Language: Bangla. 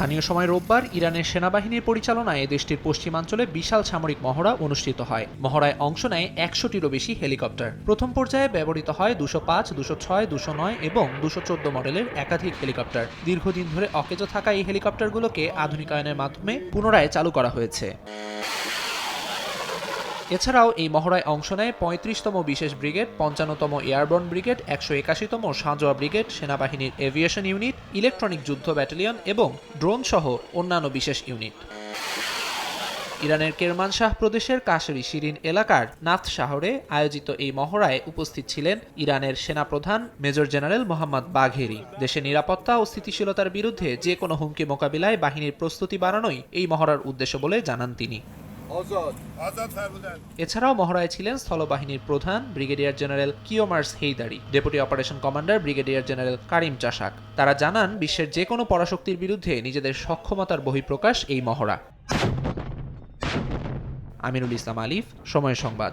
স্থানীয় সময় রোববার ইরানের সেনাবাহিনীর পরিচালনায় দেশটির পশ্চিমাঞ্চলে বিশাল সামরিক মহড়া অনুষ্ঠিত হয়। মহড়ায় অংশ নেয় একশোটিরও বেশি হেলিকপ্টার। প্রথম পর্যায়ে ব্যবহৃত হয় দুশো পাঁচ, দুশো ছয়, দুশো নয় এবং দুশো চোদ্দ মডেলের একাধিক হেলিকপ্টার। দীর্ঘদিন ধরে অকেজো থাকা এই হেলিকপ্টারগুলোকে আধুনিকায়নের মাধ্যমে পুনরায় চালু করা হয়েছে। এছাড়াও এই মহড়ায় অংশ নেয় পঁয়ত্রিশতম বিশেষ ব্রিগেড, পঞ্চান্নতম এয়ারবর্ন ব্রিগেড, একশো একাশিতম সাঁজোয়া ব্রিগেড, সেনাবাহিনীর এভিয়েশন ইউনিট, ইলেকট্রনিক যুদ্ধ ব্যাটালিয়ন এবং ড্রোন সহ অন্যান্য বিশেষ ইউনিট। ইরানের কেরমানশাহ প্রদেশের কাশরি শিরিন এলাকার নাথ শহরে আয়োজিত এই মহড়ায় উপস্থিত ছিলেন ইরানের সেনাপ্রধান মেজর জেনারেল মোহাম্মদ বাঘেরি। দেশে নিরাপত্তা ও স্থিতিশীলতার বিরুদ্ধে যে কোনো হুমকি মোকাবিলায় বাহিনীর প্রস্তুতি বাড়ানোই এই মহড়ার উদ্দেশ্য বলে জানান তিনি। এছাড়াও মহড়ায় ছিলেন স্থলবাহিনীর প্রধান brigadier general Kiumars Heydari deputy operation commander brigadier general Karim Chashak তারা জানান বিশ্বের যে কোনো পরাশক্তির বিরুদ্ধে নিজেদের সক্ষমতার বহিঃপ্রকাশ এই মহড়া। আমিরুল ইসলাম আলিফ সময় সংবাদ।